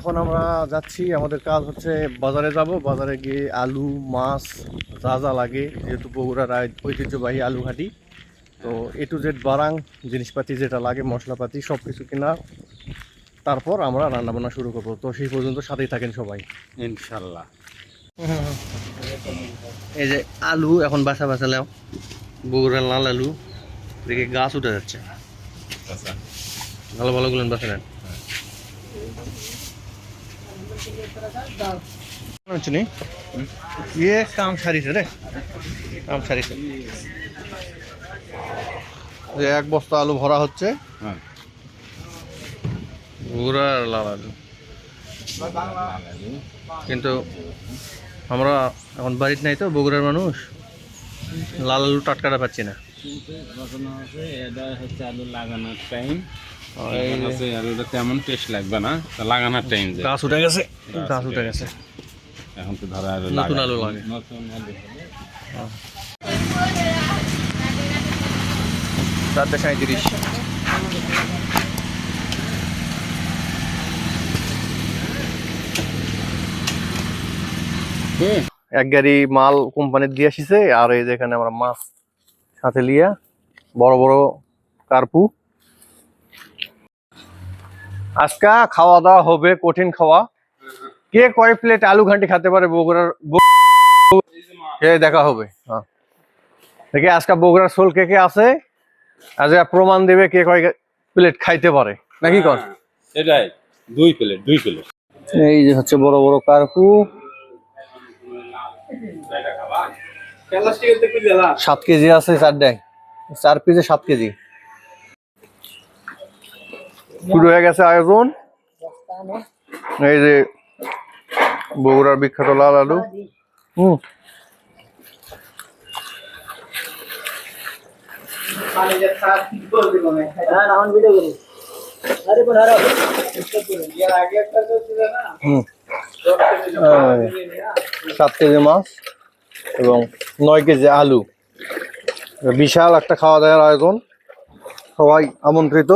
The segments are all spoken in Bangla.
এখন আমরা যাচ্ছি আমাদের কাজ হচ্ছে বাজারে যাব। বাজারে গিয়ে আলু মাছ যা যা লাগে যেহেতু বগুড়ার ঐতিহ্যবাহী আলু ঘাটি তো এ টু জেড বারাং জিনিসপাতি যেটা লাগে মশলাপাতি সব কিছু কেনা তারপর আমরা রান্নাবান্না শুরু করব। তো সেই পর্যন্ত সাথেই থাকেন সবাই। ইনশাল্লাহ। এই যে আলু এখন বাসা বাসা লাও বগুড়ার লাল আলু দেখে গাছ উঠে যাচ্ছে। আচ্ছা। ভালো ভালো গুলো বাসা নেন। কাম সারিছে যে এক বস্তা আলু ভরা হচ্ছে। হ্যাঁ। লাল আলু কিন্তু আমরা এখন বাড়িতে নাই তো বগুড়ার মানুষ। লাল আলু টাটকাটা পাচ্ছি না। হচ্ছে আলু লাগানোর টাইম তেমন টেস্ট লাগবে না তা লাগানোর টাইম গাছ উঠে গেছে? গাছ উঠে গেছে। এখন তো ধরা আলু নতুন আলু লাগে। নতুন আলু। চারটে সাঁত্রিশ এক গাড়ি মাল কোম্পানির দিয়ে আসিছে আর এই যেখানে আমরা মাছ সাথে লিয়া বড় বড় কার্পু। আজকা খাওয়া দাওয়া হবে কঠিন খাওয়া। কে কয় প্লেট আলু ঘান্টি খেতে পারে বগুড়ার দেখা হবে হ্যাঁ। দেখে আজকে বগুড়ার শোল কে কে আছে আজ প্রমাণ দেবে কে কয় প্লেট খাইতে পারে। নাকি কর? হ্যাঁ, সেটাই দুই প্লেট দুই প্লেট এই যে হচ্ছে বড় বড় কারকু। সাত কেজি আছে চার চারটায় চার পিসে সাত কেজি। শুরু হয়ে গেছে আয়োজন। এই যে বগুড়ার বিখ্যাত লাল আলু। হুম। সাত কেজি মাছ এবং নয় কেজি আলু। বিশাল একটা খাওয়া দাওয়ার আয়োজন। সবাই আমন্ত্রিত।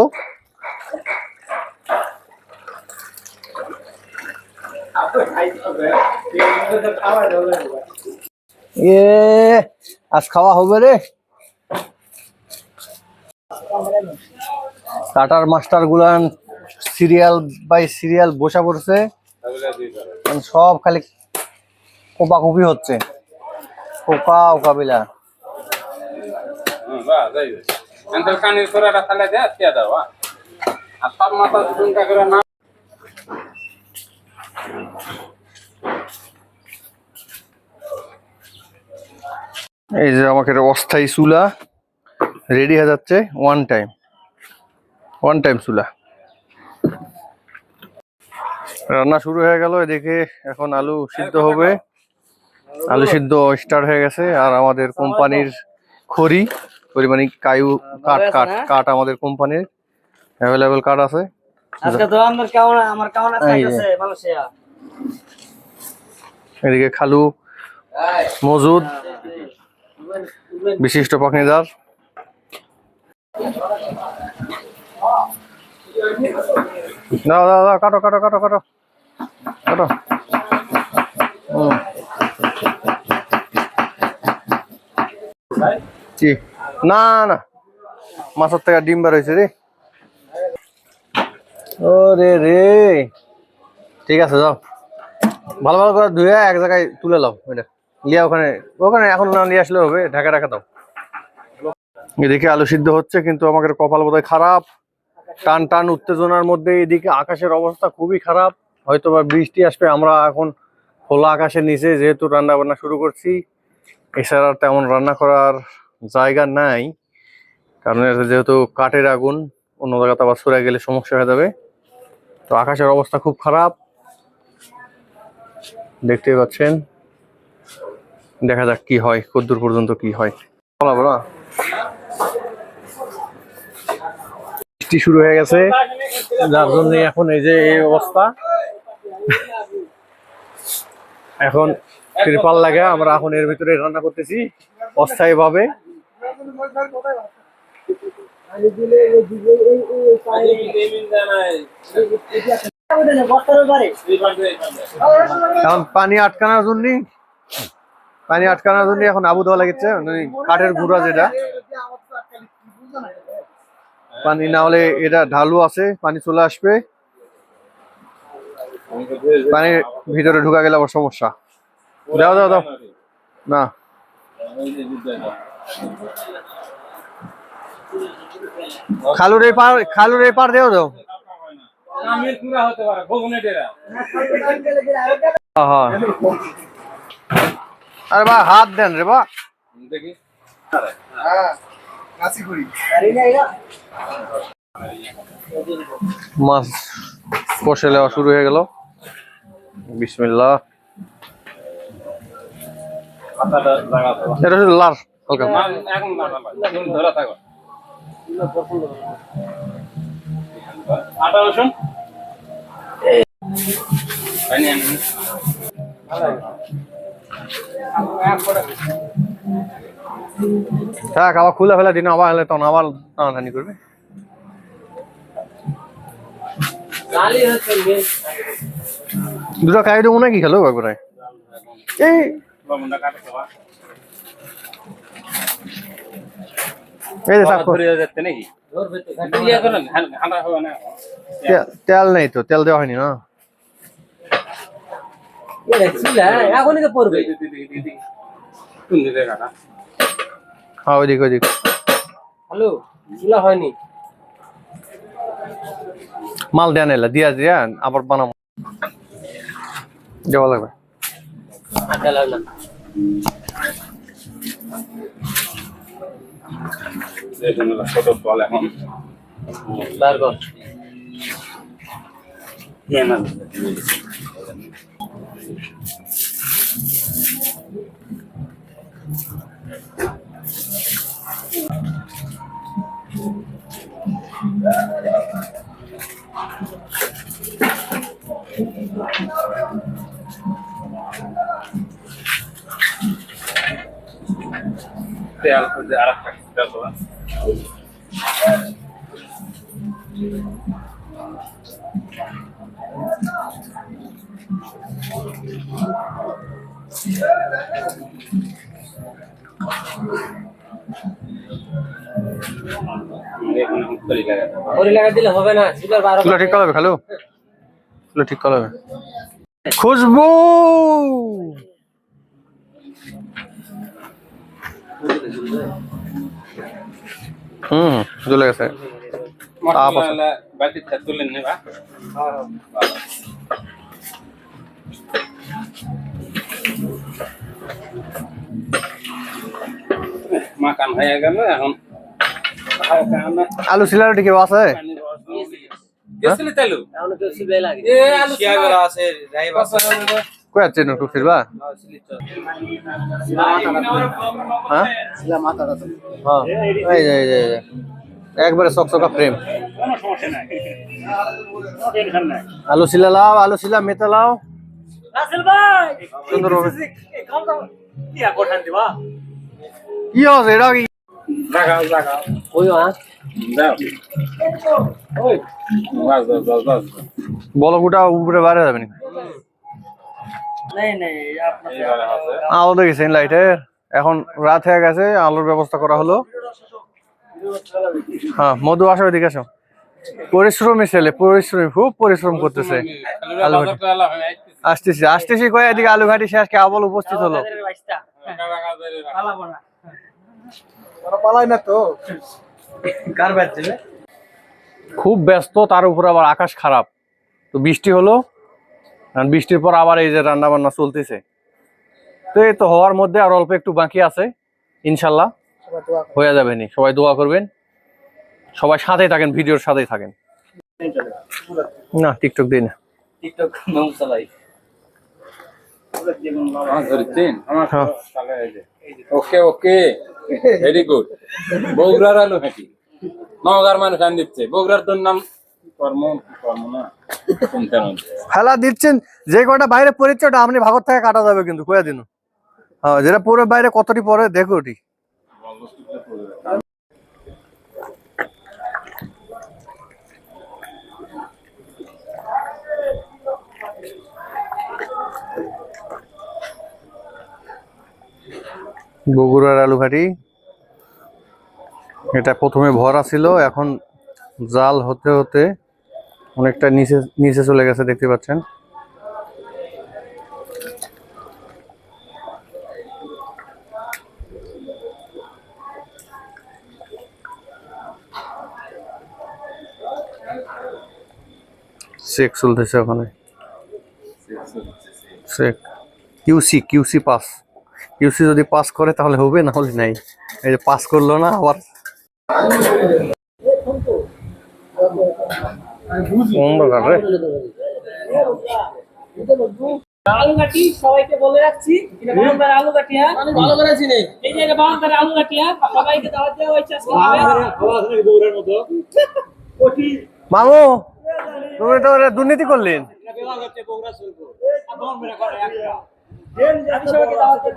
এ, আজ খাওয়া হবে রে। কাটার মাস্টার গুলান সিরিয়াল বাই সিরিয়াল বসা পড়ছে। সব খালি কোপাকুপি হচ্ছে। কোপা ওকাবিলা দাও? আর সব মাথা করে না এই যে আমাকে একটা অস্থায়ী চুলা রেডি হয়ে যাচ্ছে ওয়ান টাইম ওয়ান টাইম চুলা। রান্না শুরু হয়ে গেল এদিকে এখন আলু সিদ্ধ হবে। আলু সিদ্ধ স্টার্ট হয়ে গেছে আর আমাদের কোম্পানির খড়ি মানে কায়ু কাঠ কাঠ কাঠ আমাদের কোম্পানির অ্যাভেলেবেল কাঠ আছে। এদিকে খালু মজুদ। বিশিষ্ট পাকনিদার দাও দাও দাও, কাটো কাটো কাটো কাটো। কাটো। কি? না না। মাছের থেকে ডিম বার হয়েছে রে। ও রে। রে ঠিক আছে, যাও। ভালো ভালো করে ধুয়ে এক জায়গায় তুলে নাও এটা লিয়া ওখানে ওখানে এখন না নিয়ে আসলে হবে, ঢাকা রাখা দাও। এদিকে আলু সিদ্ধ হচ্ছে, কিন্তু আমাদের কপাল বোধহয় খারাপ। টান টান উত্তেজনার মধ্যে এদিকে আকাশের অবস্থা খুবই খারাপ। হয়তো বা বৃষ্টি আসবে, আমরা এখন খোলা আকাশের নিচে যেহেতু রান্না বান্না শুরু করছি, এছাড়া তেমন রান্না করার জায়গা নাই। কারণ যেহেতু কাঠের আগুন, অন্য জায়গাতে আবার সরে গেলে সমস্যা হয়ে যাবে। তো আকাশের অবস্থা খুব খারাপ। দেখতেই পাচ্ছেন। দেখা যাক কি হয় কদ্দূর পর্যন্ত কি হয়। বলাবো না বৃষ্টি শুরু হয়ে গেছে। যার জন্য এখন এই যে এই অবস্থা। এখন ত্রিপাল লাগে, আমরা এখন এর ভিতরে রান্না করতেছি অস্থায়ী ভাবে পানি আটকানোর জন্য পানি আটকানোর জন্য এখন আবু দেওয়া লাগছে ওই কাঠের গুঁড়া যেটা। পানি না হলে এটা ঢালু আছে, পানি চলে আসবে। পানি ভিতরে ঢুকা গেলে আবার সমস্যা। দাও দাও দাও। না। খালুর এই পার, খালুর এই পার দেও, দাও। হ্যাঁ আরে বা হাত দেন রে বা দেখি। মাছ কষে নেওয়া শুরু হয়ে গেল। লাগাতে এটা শুধু লাল হালকা। না এখন না তুমি ধরা থাকো। আটা রসুন? থাক আবার খুলে ফেলে দিন আবার হলে তখন আবার টানাটানি করবে। দুটো খাই দেবো নাকি খেলো একবারে? এই। এই যে তেল নেই তো তেল দেওয়া হয়নি না? এখনই তো পড়বে কোন দিকে হ্যালো চুলা হয়নি মাল দেয়া নেলা দিয়া দিয়া আবার বানাবো দেওয়া লাগবে কত ফল এখন কর তেল আর একটা না? চুলা ঠিক করাবে খালো? চুলা ঠিক করাবে। খুশবু! হুম চলে গেছে নেবা। মাকান হয়ে গেল এখন আলু। সিলার কেউ আছে? দিয়ে- তেলু? এখন কেউ সিলাই লাগে। এ আলু আছে কই আছে নটু ফিরবা? হ্যাঁ? হ্যাঁ এই যে এই যে। একবারে চকচকা প্রেম। কোনো সমস্যা নাই টেনশন নাই আলু সিলা লাও আলু সিলা মেতে লাও। রাসেল ভাই! সুন্দর কি হচ্ছে এটা কি? লাগাও লাগাও ওই হ্যাঁ দাও। ওই। বাস বাস বাস বাস। বলো গোটা উপরে বাইরে যাবে না আলো দেখেছেন লাইটের? এখন রাত হয়ে গেছে আলোর ব্যবস্থা করা হলো। হ্যাঁ মধু আসো এদিকে আসো। পরিশ্রমী ছেলে পরিশ্রমী খুব পরিশ্রম করতেছে। আলু ভাটি আসতেছি আসতেছি কয়ে এদিকে আলু ঘাটি শেষ কে আবল উপস্থিত হলো। পালাবো না কার খুব ব্যস্ত তার উপর আবার আকাশ খারাপ। তো বৃষ্টি হলো আর বৃষ্টির পর আবার এই যে রান্না বান্না চলতেছে। তো এই তো হওয়ার মধ্যে আর অল্প একটু বাকি আছে ইনশাল্লাহ হয়ে যাবে নি। সবাই দোয়া করবেন। সবাই সাথেই থাকেন ভিডিওর সাথেই থাকেন। না টিকটক দিই না। টিকটক নাম চালাই। হ্যাঁ। ওকে ওকে। ভেরি গুড বগুড়ার আলু হাঁটি। নওগাঁর মানুষ আন দিচ্ছে। বগুড়ার তোর নাম? ফেলা দিচ্ছেন, যে কটা বাইরে পড়েছে ওটা আপনি ভাগর থেকে কাটা যাবে কিন্তু, কয়ে দিন। হ্যাঁ যেটা পুরো বাইরে কতটি পরে দেখো ওটি। বগুড়ার আলুঘাটি। এটা প্রথমে ভরা ছিল, এখন জাল হতে হতে অনেকটা নিচে নিচে চলে গেছে, দেখতে পাচ্ছেন। চলতেছে ওখানে। কিউসি পাস কিউসি যদি করে, তাহলে হবে, না হলে নাই। এই যে পাস করল না, আবার অন্ধকার রে। আলু কাটি সবাইকে বলে রাখছি। এটা বাউন্ডার আলু কাটি হ্যাঁ ভালো করে চিনি এই যে এটা আলু কাটি হ্যাঁ? সবাইকে দাওয়াত দেওয়া হয়েছে আজকে। হবে মামু তুমি তো দুর্নীতি করলেন। আমি সবাইকে দাওয়াত দিয়ে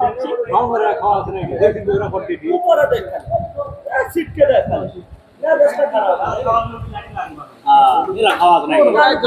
পাচ্ছি উপরে দেখেন সিটকে দেখেন না দেশটা খারাপ